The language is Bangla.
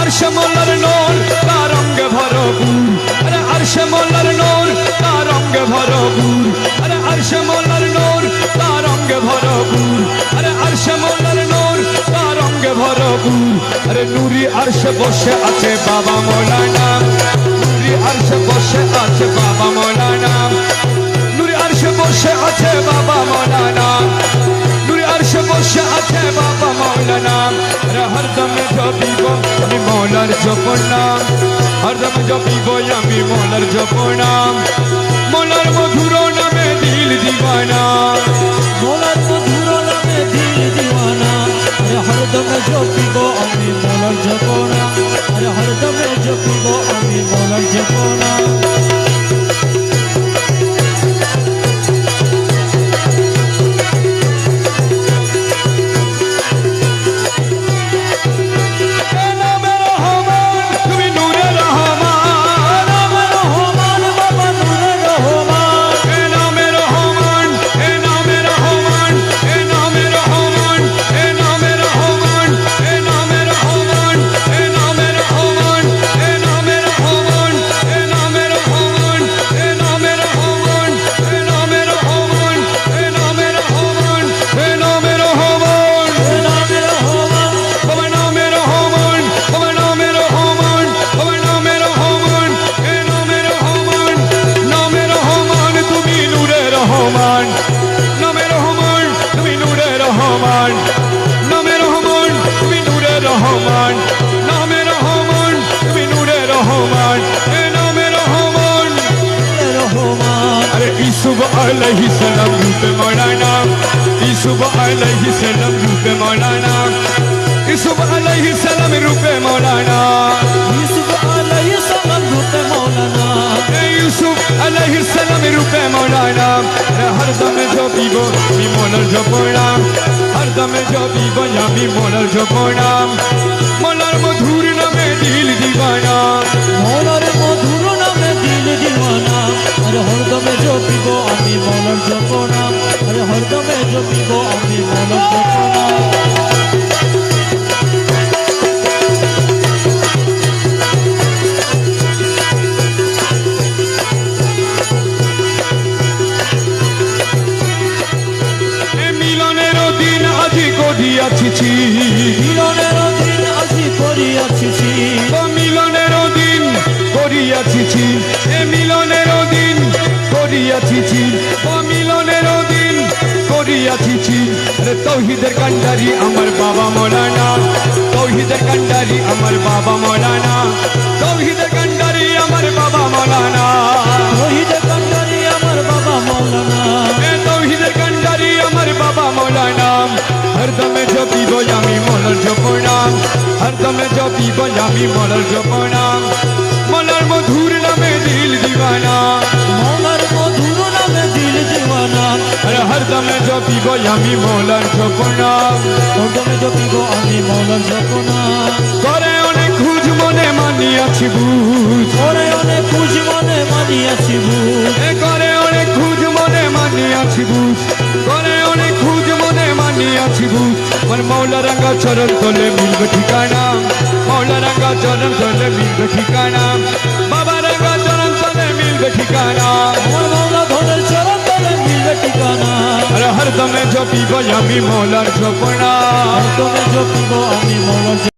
আরশে মোলার নূর, তার রঙে ভরপুর। আরে আরশে মোলার নূর, তার রঙে ভরপুর। আরে আরশে মোলার নূর, তার রঙে ভরপুর। আরে আরশে মোলার নূর, তার রঙে ভরপুর। আরে নুরি আরশে বসে আছে বাবা মৌলানা নুরি আরশে বসে আছে বাবা মৌলানা নুরি আরশে বসে আছে বাবা মৌলানা নুরি আরশে বসে আছে বাবা মৌলানা আরে হরদম জপিব আমি মৌলার জপনাম হরদম জপিব আমি মৌলার জপনাম মোলার মধুর রহমান নামে রহমান তুমি নূরে রহমান নামে রহমান তুমি নূরে রহমান নামে রহমান তুমি নূরে রহমান এ নামে রহমান। রহমান। আরে ইসুব আলাইহিস সালাম রূপে মৌলানা ইসুব আলাইহিস সালাম রূপে মৌলানা ইসুব আলাইহিস সালাম জপিব আমি মোলার জপনা হর দমে জপিব আমি মোলার জপনা মোলার মধুর নামে দিল দিবানা। মৌলার মধুর নামে দিল দিওয়ানা আরে হরদমে জপিব আমি মৌলার জপনা আরে হরদমে জপিব আমি মৌলার জপনা এ গড়িয়াছি মিলনের দিন আজি করিয়াছি মিলনের দিন করিয়াছি এ মিলনের দিন করিয়াছি মিলনের দিন করিয়াছি তৌহিদের কান্ডারি আমার বাবা মৌলানা। তৌহিদের কান্ডারি আমার বাবা মৌলানা। তৌহিদের কান্ডারি আমার বাবা মৌলানা। শহীদ হরদমে জপিব আমি মৌলার জপনাম মৌলার মধুর নামে দিল দিবানা মৌলার মধুর নামে দিল দিওয়ানা আরে হরদমে জপিব আমি মৌলার জপনাম হরদমে জপিব আমি মৌলার জপনা করে অনেক খুঁজ মনে মানিয়াছি বুঝ ওরে অনেক খুশি মনে মানিয়াছি বুঝ করে অনেক খুঁজ মনে মানিয়াছি বুঝ করে অনেক খুঁজ মনে মানিয়াছি বুঝ আমার মৌলা রাঙ্গা চরণ তোলে মিলবে ঠিকানা चरण चल मिल ठिकाना बाबा रंगा चरण चल मिल ठिकाना अरे हर समय जो पीबो यमी मौलर छपना हर समय जो पीबो अमी मौलर